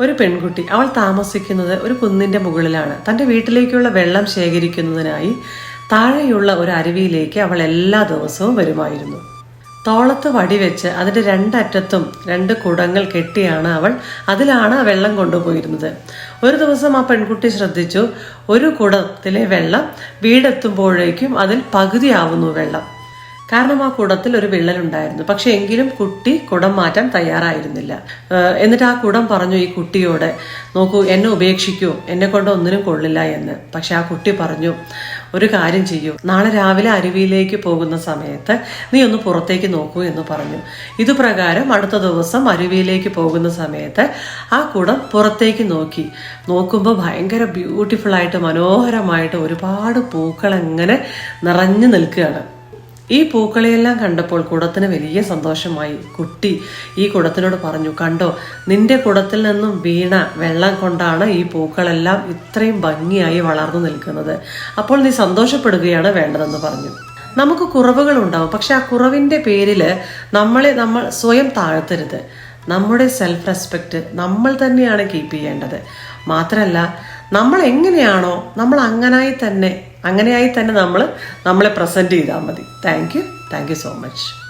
ഒരു പെൺകുട്ടി അവൾ താമസിക്കുന്നത് ഒരു കുന്നിന്റെ മുകളിലാണ്. തന്റെ വീട്ടിലേക്കുള്ള വെള്ളം ശേഖരിക്കുന്നതിനായി താഴെയുള്ള ഒരു അരുവിയിലേക്ക് അവൾ എല്ലാ ദിവസവും വരുമായിരുന്നു. തോളത്ത് വടിവെച്ച് അതിന്റെ രണ്ടറ്റത്തും രണ്ട് കുടങ്ങൾ കെട്ടിയാണ് അവൾ അതിലാണ് വെള്ളം കൊണ്ടുപോയിരുന്നത്. ഒരു ദിവസം ആ പെൺകുട്ടി ശ്രദ്ധിച്ചു ഒരു കുടത്തിലെ വെള്ളം വീടെത്തുമ്പോഴേക്കും അതിൽ പകുതിയാവുന്നു വെള്ളം. കാരണം ആ കുടത്തിൽ ഒരു വിള്ളലുണ്ടായിരുന്നു. പക്ഷെ എങ്കിലും കുട്ടി കുടം മാറ്റാൻ തയ്യാറായിരുന്നില്ല. എന്നിട്ട് ആ കുടം പറഞ്ഞു ഈ കുട്ടിയോട് നോക്കൂ എന്നെ ഉപേക്ഷിക്കൂ എന്നെ കൊണ്ട് ഒന്നിനും കൊള്ളില്ല എന്ന്. പക്ഷെ ആ കുട്ടി പറഞ്ഞു ഒരു കാര്യം ചെയ്യൂ. നാളെ രാവിലെ അരുവിയിലേക്ക് പോകുന്ന സമയത്ത് നീ ഒന്ന് പുറത്തേക്ക് നോക്കൂ എന്ന് പറഞ്ഞു. ഇതുപ്രകാരം അടുത്ത ദിവസം അരുവിയിലേക്ക് പോകുന്ന സമയത്ത് ആ കുടം പുറത്തേക്ക് നോക്കി. നോക്കുമ്പോൾ ഭയങ്കര ബ്യൂട്ടിഫുൾ ആയിട്ട് മനോഹരമായിട്ട് ഒരുപാട് പൂക്കൾ എങ്ങനെ നിറഞ്ഞു നിൽക്കുകയാണ്. ഈ പൂക്കളെയെല്ലാം കണ്ടപ്പോൾ കുടത്തിന് വലിയ സന്തോഷമായി. കുട്ടി ഈ കുടത്തിനോട് പറഞ്ഞു കണ്ടോ നിന്റെ കുടത്തിൽ നിന്നും വീണ വെള്ളം കൊണ്ടാണ് ഈ പൂക്കളെല്ലാം ഇത്രയും ഭംഗിയായി വളർന്നു നിൽക്കുന്നത്. അപ്പോൾ നീ സന്തോഷപ്പെടുകയാണ് വേണ്ടതെന്ന് പറഞ്ഞു. നമുക്ക് കുറവുകൾ ഉണ്ടാവും പക്ഷെ ആ കുറവിന്റെ പേരിൽ നമ്മളെ നമ്മൾ സ്വയം താഴ്ത്തരുത്. നമ്മുടെ സെൽഫ് റെസ്പെക്റ്റ് നമ്മൾ തന്നെയാണ് കീപ്പ് ചെയ്യേണ്ടത്. മാത്രമല്ല നമ്മൾ എങ്ങനെയാണോ നമ്മൾ അങ്ങനായി തന്നെ അങ്ങനെയായി തന്നെ നമ്മൾ നമ്മളെ പ്രസന്റ് ചെയ്താൽ മതി. Thank you thank you so much